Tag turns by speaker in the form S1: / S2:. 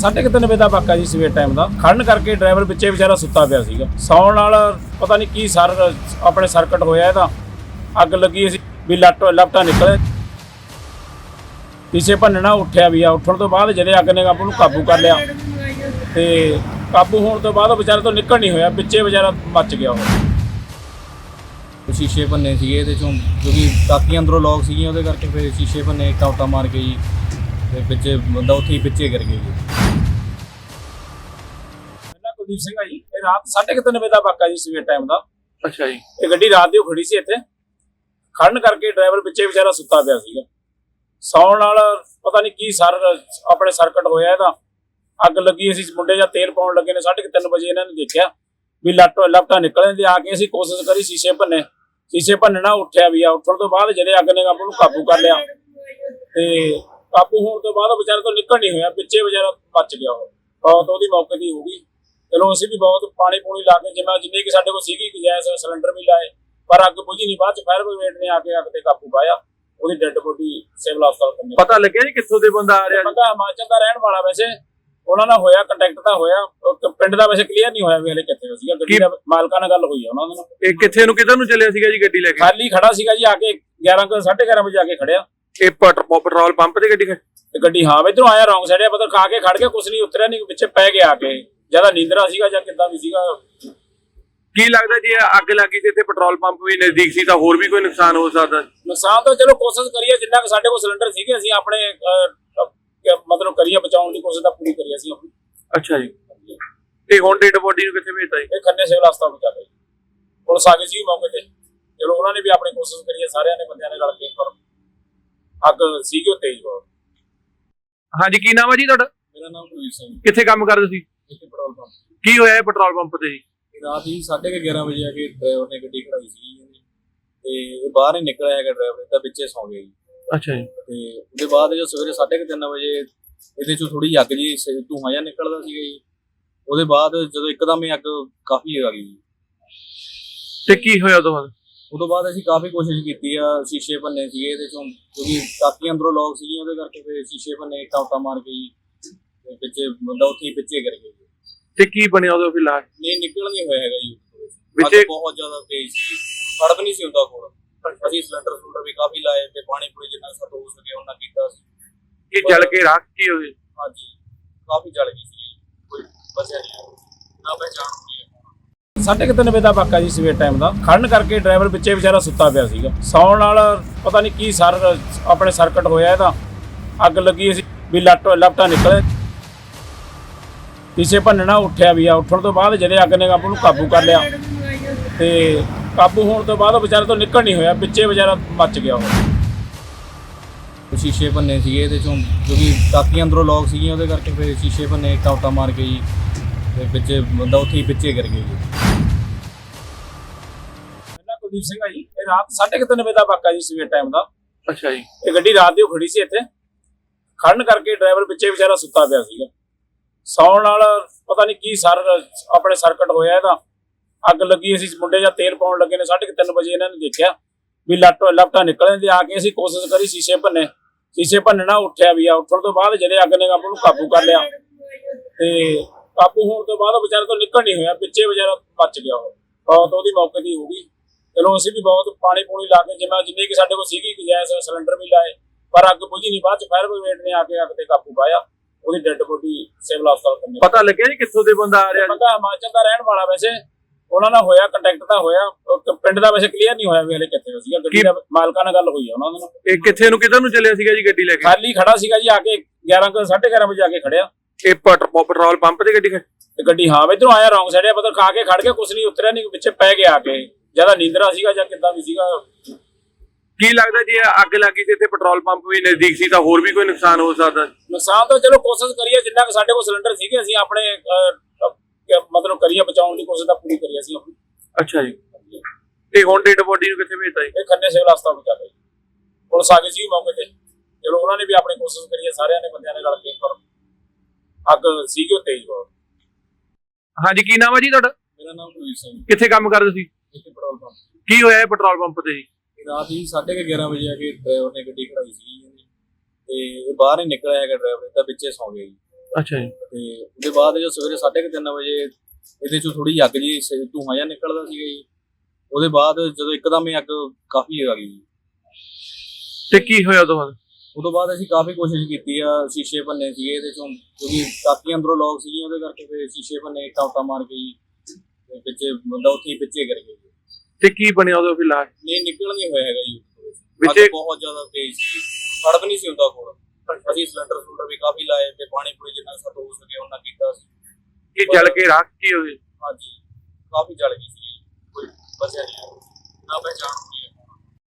S1: ਸਾਢੇ ਕੁ ਤਿੰਨ ਵਜੇ ਦਾ ਵਾਕਾ ਜੀ ਸਵੇਰ ਟਾਈਮ ਦਾ। ਖੜਨ ਕਰਕੇ ਡਰਾਈਵਰ ਵਿੱਚੇ ਵਿਚਾਰਾ ਸੁੱਤਾ ਪਿਆ ਸੀਗਾ। ਸੌਣ ਨਾਲ ਪਤਾ ਨਹੀਂ ਕੀ ਸਰ, ਆਪਣੇ ਸਰਕਟ ਹੋਇਆ ਇਹਦਾ। ਅੱਗ ਲੱਗੀ ਸੀ ਵੀ ਲੱਟ ਲਪਟਾ ਨਿਕਲੇ। ਪਿੱਛੇ ਭੰਨਣਾ ਉੱਠਿਆ ਵੀ ਆ। ਉੱਠਣ ਤੋਂ ਬਾਅਦ ਜਿਹੜੇ ਅੱਗ ਨੇ ਕਾਬੂ ਨੂੰ ਕਾਬੂ ਕਰ ਲਿਆ। ਤੇ ਕਾਬੂ ਹੋਣ ਤੋਂ ਬਾਅਦ ਉਹ ਵਿਚਾਰੇ ਤੋਂ ਨਿਕਲ ਨਹੀਂ ਹੋਇਆ। ਵਿੱਚੇ ਵਿਚਾਰਾ ਮੱਚ ਗਿਆ ਉਹ।
S2: ਸ਼ੀਸ਼ੇ ਭੰਨੇ ਸੀਗੇ ਇਹਦੇ ਚੋਂ, ਕਿਉਂਕਿ ਤਾਕੀਆਂ ਅੰਦਰੋਂ ਲੌਕ ਸੀਗੀਆਂ, ਉਹਦੇ ਕਰਕੇ ਫਿਰ ਸ਼ੀਸ਼ੇ ਭੰਨੇ ਟਾਉਟਾ ਮਾਰ ਕੇ ਜੀ। ਤੇ ਵਿੱਚੇ ਬੰਦਾ ਉੱਥੇ ਹੀ ਵਿੱਚੇ ਗਿਰ ਗਿਆ ਜੀ।
S1: ਕੁਲਦੀਪ ਸਿੰਘ ਆ ਜੀ। ਇਹ ਰਾਤ ਸਾਢੇ ਕੁ ਤਿੰਨ ਵਜੇ ਦਾ ਵਾਕਾ ਜੀ ਸਵੇਰ ਟਾਈਮ ਦਾ।
S3: ਅੱਛਾ ਜੀ।
S1: ਇਹ ਗੱਡੀ ਰਾਤ ਦੀ ਖੜੀ ਸੀ ਇੱਥੇ। ਖੜਨ ਕਰਕੇ ਡਰਾਈਵਰ ਵਿੱਚੇ ਵਿਚਾਰਾ ਸੁੱਤਾ ਪਿਆ ਸੀਗਾ। ਸੌਣ ਨਾਲ ਪਤਾ ਨਹੀਂ ਕੀ ਸਰ ਆਪਣੇ ਸਰਕਟ ਹੋਇਆ ਇਹਦਾ। ਅੱਗ ਲੱਗੀ ਅਸੀਂ ਮੁੰਡੇ ਜਾਂ ਤੇਲ ਪਾਉਣ ਲੱਗੇ ਨੇ 3:30 ਵਜੇ ਇਹਨਾਂ ਨੇ ਦੇਖਿਆ। ਵੀ ਲੱਟ ਲਪਟਾ ਨਿਕਲਣ ਦੇ ਆ ਕੇ ਅਸੀਂ ਕੋਸ਼ਿਸ਼ ਕਰੀ ਸ਼ੀਸ਼ੇ ਭੰਨੇ। ਸ਼ੀਸ਼ੇ ਭੰਨਣਾ ਉੱਠਿਆ ਵੀ ਆ। ਉੱਠਣ ਤੋਂ ਬਾਅਦ ਜਿਹੜੇ ਅੱਗ ਨੇ ਕਾਬੂ ਨੂੰ ਕਾਬੂ ਕਰ ਲਿਆ। ਤੇ ਕਾਬੂ ਹੋਣ ਤੋਂ ਬਾਅਦ ਵਿਚਾਰੇ ਤੋਂ ਨਿਕਲ ਨਹੀਂ ਹੋਇਆ। ਵਿੱਚੇ ਵਿਚਾਰਾ ਬਚ ਗਿਆ ਉਹ। ਬਹੁਤ ਉਹਦੀ ਮੌਕੇ ਦੀ ਹੋ ਗਈ। ਚਲੋ ਅਸੀਂ ਵੀ ਬਹੁਤ ਪਾਣੀ ਪੂਣੀ ਲਾ ਕੇ ਜਿਵੇਂ ਜਿੰਨੀ ਕਿ ਸਾਡੇ ਕੋਲ ਸੀਗੀ ਗੈਸ ਸਿਲੰਡਰ ਵੀ ਲਾਏ ਪਰ ਅੱਗ ਬੁਝੀ ਨਹੀਂ ਬਾਅਦ ਚ ਫਾਇਰ ਬ੍ਰਿਗੇਡ ਨੇ ਆ ਕੇ ਅੱਗ ਤੇ ਕਾਬੂ ਪਾਇਆ ਉਹਦੀ ਡੈੱਡ ਬੋਡੀ ਸਿਵਲ ਹਸਪਤਾਲ ਕੰਨੇ
S3: ਪਤਾ ਲੱਗਿਆ ਜੀ ਕਿੱਥੋਂ ਦੇ ਬੰਦਾ ਆ ਰਿਹਾ?
S1: ਬੰਦਾ ਹਿਮਾਚਲ ਦਾ ਰਹਿਣ ਵਾਲਾ ਵੈਸੇ ਉਹਨਾਂ ਨਾਲ ਹੋਇਆ ਕੰਟੈਕਟ ਤਾਂ ਹੋਇਆ ਪਿੰਡ ਦਾ ਵੈਸੇ ਕਲੀਅਰ ਨਹੀਂ ਹੋਇਆ ਵੀ ਹਲੇ ਕਿੱਥੇ ਸੀਗਾ ਗੱਡੀ ਦਾ ਮਾਲਕਾਂ ਨਾਲ ਗੱਲ ਹੋਈ ਆ ਉਹਨਾਂ ਨਾਲ।
S3: ਇਹ ਕਿੱਥੇ ਨੂੰ ਕਿੱਧਰ ਨੂੰ ਚੱਲਿਆ ਸੀਗਾ ਜੀ ਗੱਡੀ ਲੈ ਕੇ?
S1: ਖਾਲੀ ਖੜਾ ਸੀਗਾ ਜੀ ਆ ਕੇ 11 ਕੁ 11:30 ਵਜੇ ਆ ਕੇ ਖੜਿਆ।
S3: ਇਹ ਪੈਟ- ਪੈਟਰੋਲ ਪੰਪ ਤੇ ਗੱਡੀ
S1: ਤੇ ਗੱਡੀ ਹਾਂ ਇਧਰੋਂ ਆਇਆ ਰੌਂਗ ਸਾਈਡ ਆ ਪਤਾ ਖਾ ਕੇ ਖੜ ਕੇ ਕੁਛ ਨਹੀਂ ਉਤਰਿਆ ਨਹੀਂ ਵਿੱਚੇ ਪੈ ਗਿਆ ਆ ਕੇ। ਜ਼ਿਆਦਾ ਨੀਂਦਰਾ ਸੀਗਾ ਜਾਂ ਕਿੱਦਾਂ ਵੀ ਸੀਗਾ?
S3: ਕੀ ਲੱਗਦਾ ਜੀ ਅੱਗ ਲੱਗੀ ਸੀ ਇੱਥੇ ਪੈਟਰੋਲ ਪੰਪ ਵੀ ਨਜ਼ਦੀਕ ਸੀ ਤਾਂ ਹੋਰ ਵੀ ਕੋਈ ਨੁਕਸਾਨ ਹੋ ਸਕਦਾ?
S1: ਨੁਕਸਾਨ ਤਾਂ ਚਲੋ ਕੋਸ਼ਿਸ਼ ਕਰੀਏ ਜਿੰਨਾ ਕੁ ਸਾਡੇ ਕੋਲ ਸਿਲੰਡਰ ਸੀਗੇ ਅਸੀਂ ਆਪਣੇ ਅਹ, ਅਹ, ਮਤਲਬ ਕਰੀਏ ਬਚਾਉਣ ਦੀ ਕੋਸ਼ਿਸ਼ ਤਾਂ ਪੂਰੀ ਕਰੀ ਅਸੀਂ ਆਪਣੀ।
S3: ਅੱਛਾ ਜੀ। ਤੇ ਹੁਣ ਡੈਡ ਬੋਡੀ ਨੂੰ ਕਿੱਥੇ ਭੇਜਤਾ ਜੀ?
S1: ਇਹ ਖੰਨੇ ਸਿਵਲ ਹਸਪਤਾਲ ਵਿੱਚ ਚੱਲ ਰਹੀ ਪੁਲਿਸ ਆ ਗਈ ਸੀ ਮੌਕੇ ਤੇ। ਚਲੋ ਉਹਨਾਂ ਨੇ ਵੀ ਆਪਣੀ ਕੋਸ਼ਿਸ਼ ਕਰੀ ਹੈ ਸਾਰਿਆਂ ਨੇ ਬੰਦਿਆਂ ਨੇ ਰਲ ਕੇ ਪਰ ਅੱਗ ਸੀਗੀ ਉਹ ਤੇਜ਼ ਬਹੁਤ।
S3: ਹਾਂਜੀ ਕੀ ਨਾਮ ਹੈ ਜੀ ਤੁਹਾਡਾ?
S1: ਮੇਰਾ ਨਾਮ ਕੁਲਵੀਰ ਸਿੰਘ
S3: ਕਿੱਥੇ ਕੰਮ ਕਰਦੇ ਸੀ
S1: ਪੈਟਰੋਲ ਪੰਪ
S3: ਕੀ ਹੋਇਆ ਇਹ ਪੈਟਰੋਲ ਪੰਪ ਤੇ ਜੀ?
S1: ਰਾਤ ਹੀ 11:30 ਵਜੇ ਆ ਕੇ ਡਰਾਈਵਰ ਨੇ ਗੱਡੀ ਖੜਾਈ ਸੀ ਤੇ ਇਹ ਬਾਹਰ ਹੀ ਨਿਕਲ ਆਇਆ ਡਰਾਈਵਰ ਤਾਂ ਵਿੱਚੇ ਸੌ ਗਿਆ ਜੀ।
S3: ਅੱਛਾ ਜੀ।
S1: ਤੇ ਉਹਦੇ ਬਾਅਦ ਜਦੋਂ ਸਵੇਰੇ 3:30 ਵਜੇ ਇਹਦੇ ਚੋਂ ਥੋੜੀ ਅੱਗ ਜੀ ਸ- ਧੂੰਆਂ ਜਿਹਾ ਨਿਕਲਦਾ ਸੀਗਾ ਜੀ। ਉਹਦੇ ਬਾਅਦ ਜਦੋਂ ਇੱਕਦਮ ਹੀ ਅੱਗ ਕਾਫੀ ਆ ਗਈ ਜੀ।
S3: ਤੇ ਕੀ ਹੋਇਆ ਤੋਂ ਬਾਅਦ?
S1: ਉਦੋਂ ਬਾਅਦ ਅਸੀਂ ਕਾਫੀ ਕੋਸ਼ਿਸ਼ ਕੀਤੀ ਆ ਸ਼ੀਸ਼ੇ ਭੰਨੇ ਸੀਗੇ ਇਹਦੇ ਚੋਂ। ਕਿਉਂਕਿ ਤਾਕੀਆਂ ਅੰਦਰੋਂ ਲੌਕ ਸੀਗੀਆਂ ਉਹਦੇ ਕਰਕੇ ਫਿਰ ਸ਼ੀਸ਼ੇ ਭੰਨੇ ਟਾਉਟਾ ਮਾਰ ਕੇ ਜੀ ਵਿੱਚੇ ਬੰਦਾ ਉੱਥੇ ਹੀ ਵਿੱਚੇ ਗਿਰ ਗਿਆ ਜੀ।
S3: ਤੇ ਕੀ ਬਣਿਆ ਉਦੋਂ ਫਿਰ ਲਾਸ਼
S1: ਨਹੀਂ ਨਿਕਲ ਨਹੀਂ ਹੋਇਆ ਹੈਗਾ ਜੀ
S3: ਵਿੱਚੇ-
S1: ਬਹੁਤ ਜ਼ਿਆਦਾ ਤੇਜ਼ ਸੀ। ਫੜਕ ਨਹੀਂ ਸੀ ਹੁੰਦਾ ਕੋਲ। ਅਸੀਂ ਸਿਲੰਡਰ ਸਿਲੰਡਰ ਵੀ ਕਾਫੀ ਲਾਏ ਤੇ ਪਾਣੀ ਪੂਰੀ ਜਿੰਨਾ ਸਾਡਾ ਹੋ ਸਕੇ ਉਹਨਾਂ ਕੀਤਾ ਸੀ।
S3: ਕੀ ਜਲ ਕੇ ਰਾਖ ਕੀ ਹੋਈ?
S1: ਹਾਂਜੀ ਕਾਫੀ ਜਲ ਗਈ ਸੀ ਕੋਈ ਬਚਿਆ ਨਹੀਂ ਨਾ ਪਹਿਚਾਣ ਹੋਈ ਸਾਢੇ ਕੁ ਤਿੰਨ ਵਜੇ ਦਾ ਵਾਕਾ ਜੀ ਸਵੇਰ ਟਾਈਮ ਦਾ। ਖੜਨ ਕਰਕੇ ਡਰਾਈਵਰ ਵਿੱਚੇ ਵਿਚਾਰਾ ਸੁੱਤਾ ਪਿਆ ਸੀਗਾ। ਸੌਣ ਨਾਲ ਪਤਾ ਨਹੀਂ ਕੀ ਸਰ ਆਪਣੇ ਸਰਕਟ ਹੋਇਆ ਇਹਦਾ। ਅੱਗ ਲੱਗੀ ਸੀ। ਵੀ ਲੱਟ ਲਪਟਾ ਨਿਕਲੇ। ਪਿੱਛੇ ਭੰਨਣਾ ਉੱਠਿਆ ਵੀ ਆ ਉੱਠਣ ਤੋਂ ਬਾਅਦ ਜਿਹੜੇ ਅੱਗ ਨੇ ਕਾਬੂ ਨੂੰ ਕਾਬੂ ਕਰ ਲਿਆ। ਤੇ ਕਾਬੂ ਹੋਣ ਤੋਂ ਬਾਅਦ ਉਹ ਵਿਚਾਰੇ ਤੋਂ ਨਿਕਲ ਨਹੀਂ ਹੋਇਆ ਵਿੱਚੇ ਵਿਚਾਰਾ ਮੱਚ ਗਿਆ ਉਹ।
S2: ਸ਼ੀਸ਼ੇ ਭੰਨੇ ਸੀਗੇ ਇਹਦੇ ਚੋਂ ਕਿਉਂਕਿ ਤਾਕੀਆਂ ਅੰਦਰੋਂ ਲੌਕ ਸੀਗੀਆਂ ਉਹਦੇ ਕਰਕੇ ਫਿਰ ਸ਼ੀਸ਼ੇ ਭੰਨੇ ਟਾਉਟਾ ਮਾਰ ਕੇ ਜੀ ਤੇ ਵਿੱਚੇ ਬੰਦਾ ਉੱਥੇ ਹੀ ਵਿੱਚੇ ਗਿਰ ਗਿਆ ਜੀ।
S1: ਮੇਰਾ ਕੁਲਦੀਪ ਸਿੰਘ ਆ ਜੀ ਇਹ ਰਾਤ 3:30 ਵਜੇ ਦਾ ਵਾਕਾ ਜੀ ਸਵੇਰ ਟਾਈਮ ਦਾ।
S3: ਅੱਛਾ ਜੀ।
S1: ਇਹ ਗੱਡੀ ਰਾਤ ਦੀ ਖੜੀ ਸੀ ਇੱਥੇ। ਖੜਨ ਕਰਕੇ ਡਰਾਈਵਰ ਵਿੱਚੇ ਵਿਚਾਰਾ ਸੁੱਤਾ ਪਿਆ ਸੀਗਾ। ਸੌਣ ਨਾਲ ਪਤਾ ਨਹੀਂ ਕੀ ਸਰ, ਆਪਣੇ ਸਰਕਟ ਹੋਇਆ ਇਹਦਾ। ਅੱਗ ਲੱਗੀ ਅਸੀਂ ਮੁੰਡੇ ਜਾਂ ਤੇਲ ਪਾਉਣ ਲੱਗੇ ਨੇ 3:30 ਵਜੇ ਇਹਨਾਂ ਨੇ ਦੇਖਿਆ ਵੀ ਲੱਟ ਲਪਟਾ ਨਿਕਲਣ ਦੇ ਆ ਕੇ ਅਸੀਂ ਕੋਸ਼ਿਸ਼ ਕਰੀ ਸ਼ੀਸ਼ੇ ਭੰਨੇ। ਸ਼ੀਸ਼ੇ ਭੰਨਣਾ ਉੱਠਿਆ ਵੀ ਆ, ਉੱਠਣ ਤੋਂ ਬਾਅਦ ਜਿਹੜੇ ਅੱਗ ਨੇ ਕਾਬੂ ਨੂੰ ਕਾਬੂ ਕਰ ਲਿਆ। ਤੇ ਕਾਬੂ ਹੋਣ ਤੋਂ ਬਾਅਦ ਉਹ ਵਿਚਾਰੇ ਤੋਂ ਨਿਕਲ ਨਹੀਂ ਹੋਇਆ, ਪਿੱਛੇ ਵਿਚਾਰਾ ਬਚ ਗਿਆ ਉਹ। ਬਹੁਤ ਉਹਦੀ ਮੌਕੇ ਦੀ ਹੋ ਗਈ। ਚਲੋ ਅਸੀਂ ਵੀ ਬਹੁਤ ਪਾਣੀ ਪੂਣੀ ਲਾ ਕੇ ਜਿਵੇਂ ਜਿੰਨੇ ਕਿ ਸਾਡੇ ਕੋਲ ਸੀਗੀ ਗੈਸ, ਸਿਲੰਡਰ ਵੀ ਲਾਏ, ਪਰ ਅੱਗ ਬੁਝੀ ਨਹੀਂ, ਬਾਅਦ ਚ ਫਾਇਰ ਬ੍ਰਿਗੇਡ ਨੇ ਆ ਕੇ ਅੱਗ ਤੇ ਕਾਬੂ ਪਾਇਆ। ਉਹਦੀ ਡੈੱਡ ਬੋਡੀ ਸਿਵਲ ਹਸਪਤਾਲ ਕੰਨੇ
S3: ਪਤਾ ਲੱਗਿਆ ਜੀ ਕਿੱਥੋਂ ਦੇ ਬੰਦਾ ਆ ਰਿਹਾ ਜੀ?
S1: ਬੰਦਾ ਹਿਮਾਚਲ ਦਾ ਰਹਿਣ ਵਾਲਾ ਵੈਸੇ। ਉਹਨਾਂ ਨਾਲ ਹੋਇਆ ਕੰਟੈਕਟ ਤਾਂ ਹੋਇਆ। ਉਹ ਪਿੰਡ ਦਾ ਵੈਸੇ ਕਲੀਅਰ ਨਹੀਂ ਹੋਇਆ ਵੀ ਹਲੇ ਕਿੱਥੇ ਸੀਗਾ। ਗੱਡੀ
S3: ਕੀ-
S1: ਦਾ ਮਾਲਕਾਂ ਨਾਲ ਗੱਲ ਹੋਈ ਆ ਉਹਨਾਂ ਨਾਲ।
S3: ਇਹ ਕਿੱਥੇ ਨੂੰ ਕਿੱਧਰ ਨੂੰ ਚੱਲਿਆ ਸੀਗਾ ਜੀ ਗੱਡੀ ਲੈ ਕੇ?
S1: ਖਾਲੀ ਖੜਾ ਸੀਗਾ ਜੀ ਆ ਕੇ 11 ਕੁ 11:30 ਵਜੇ ਆ ਕੇ ਖੜਿਆ।
S3: ਇਹ ਪੈਟ- ਪੈਟਰੋਲ ਪੰਪ ਤੇ ਗੱਡੀ ਖੜ੍ਹ-
S1: ਤੇ ਗੱਡੀ ਹਾਂ ਇਧਰੋਂ ਆਇਆ ਰੌਂਗ ਸਾਈਡ ਆ ਪਤਾ ਖਾ ਕੇ ਖੜ ਕੇ ਕੁਛ ਨਹੀਂ ਉਤਰਿਆ ਨਹੀਂ ਵਿੱਚੇ ਪੈ ਗਿਆ ਆ ਕੇ। ਜ਼ਿਆਦਾ ਨੀਂਦਰਾ ਸੀਗਾ ਜਾਂ ਕਿੱਦਾਂ ਵੀ ਸੀਗਾ।
S3: ਕੀ ਲੱਗਦਾ ਜੀ ਅੱਗ ਲੱਗੀ ਸੀ ਇੱਥੇ ਪੈਟਰੋਲ ਪੰਪ ਵੀ ਨਜ਼ਦੀਕ ਸੀ ਤਾਂ ਹੋਰ ਵੀ ਕੋਈ ਨੁਕਸਾਨ ਹੋ ਸਕਦਾ?
S1: ਨੁਕਸਾਨ ਤਾਂ ਚਲੋ ਕੋਸ਼ਿਸ਼ ਕਰੀਏ ਜਿੰਨਾ ਕੁ ਸਾਡੇ ਕੋਲ ਸਿਲੰਡਰ ਸੀਗੇ ਅਸੀਂ ਆਪਣੇ ਮਤਲਬ ਕਰੀਏ ਬਚਾਉਣ ਦੀ ਕੋਸ਼ਿਸ਼ ਤਾਂ ਪੂਰੀ ਕਰੀ ਅਸੀਂ ਆਪਣੀ।
S3: ਅੱਛਾ ਜੀ। ਤੇ ਹੁਣ ਡੈਡ ਬੋਡੀ ਨੂੰ ਕਿੱਥੇ ਭੇਜਤਾ ਜੀ?
S1: ਇਹ ਖੰਨੇ ਸਿਵਲ ਹਸਪਤਾਲ ਵਿੱਚ ਚੱਲ ਰਹੀ ਪੁਲਿਸ ਆ ਗਈ ਸੀ ਮੌਕੇ ਤੇ। ਚਲੋ ਉਹਨਾਂ ਨੇ ਵੀ ਆਪਣੀ ਕੋਸ਼ਿਸ਼ ਕਰੀ ਸਾਰਿਆਂ ਨੇ ਬੰਦਿਆਂ ਨੇ ਰਲ ਕੇ ਪਰ ਅੱਗ ਸੀਗੀ ਉਹ ਤੇਜ਼ ਬਹੁਤ
S3: ਹਾਂਜੀ ਕੀ ਨਾਮ ਹੈ ਜੀ ਤੁਹਾਡਾ?
S1: ਮੇਰਾ ਨਾਮ ਕੁਲਵੀਰ ਸਿੰਘ।
S3: ਕਿੱਥੇ ਕੰਮ ਕਰਦੇ ਸੀ?
S1: ਇੱਥੇ ਪੈਟਰੋਲ ਪੰਪ।
S3: ਕੀ ਹੋਇਆ ਪੈਟਰੋਲ ਪੰਪ ਤੇ ਜੀ?
S1: ਰਾਤ ਹੀ 11:30 ਵਜੇ ਆ ਕੇ ਡਰਾਈਵਰ ਨੇ ਗੱਡੀ ਖੜਾਈ ਸੀ ਤੇ ਇਹ ਬਾਹਰ ਹੀ ਨਿਕਲ ਆਇਆ ਡਰਾਈਵਰ ਤਾਂ ਵਿੱਚੇ ਸੌ ਗਿਆ ਜੀ।
S3: ਅੱਛਾ ਜੀ।
S2: ਤੇ ਉਹਦੇ ਬਾਅਦ ਜੋ ਸਵੇਰੇ 3:30 ਵਜੇ ਇਹਦੇ ਚੋਂ ਥੋੜੀ ਅੱਗ ਜੀ ਸ- ਧੂੰਆਂ ਜਿਹਾ ਨਿਕਲਦਾ ਸੀਗਾ ਜੀ। ਉਹਦੇ ਬਾਅਦ ਜਦੋਂ ਇੱਕਦਮ ਹੀ ਅੱਗ ਕਾਫੀ ਆ ਗਈ ਜੀ।
S3: ਤੇ ਕੀ ਹੋਇਆ ਉਦੋਂ ਬਾਅਦ?
S2: ਉਦੋਂ ਬਾਅਦ ਅਸੀਂ ਕਾਫੀ ਕੋਸ਼ਿਸ਼ ਕੀਤੀ ਆ ਸ਼ੀਸ਼ੇ ਭੰਨੇ ਸੀਗੇ ਇਹਦੇ ਚੋਂ ਕਿਉਂਕਿ ਟਾਕੀਆਂ ਅੰਦਰੋਂ ਲੌਕ ਸੀਗੀਆਂ ਉਹਦੇ ਕਰਕੇ ਫਿਰ ਸ਼ੀਸ਼ੇ ਭੰਨੇ ਟਾਉਟਾ ਮਾਰ ਕੇ ਜੀ ਪਿੱਛੇ ਬੰਦਾ ਉੱਥੇ ਹੀ ਪਿੱਛੇ ਗਿਰ ਗਿਆ
S3: ਤੇ ਕੀ ਬਣਿਆ ਫਿਰ ਲਾਸ਼
S2: ਨਹੀਂ ਨਿਕਲ ਨਹੀਂ ਹੋਇਆ ਹੈਗਾ ਜੀ।
S3: ਵਿੱਚੇ-
S2: ਬਹੁਤ ਜ਼ਿਆਦਾ ਤੇਜ਼ ਸੀ। ਵੀ ਨਹੀਂ ਸੀ ਹੁੰਦਾ ਕੋਲ। ਅਸੀਂ ਸਿਲੰਡਰ ਸਿਲੰਡਰ ਵੀ ਕਾਫੀ ਲਾਏ ਤੇ ਪਾਣੀ ਪੂਰੀ ਜਿੰਨਾ ਸਾਡਾ ਹੋ ਸਕੇ ਉਹਨਾਂ ਕੀਤਾ ਸੀ।
S3: ਕੀ ਜਲ ਕੇ ਰੱਖ ਕੀ ਹੋਏ
S2: ਹਾਂਜੀ। ਕਾਫੀ ਜਲ ਗਈ ਸੀ ਕੋਈ ਬਚਿਆ ਨਹੀਂ ਨਾ ਪਹਿਚਾਣ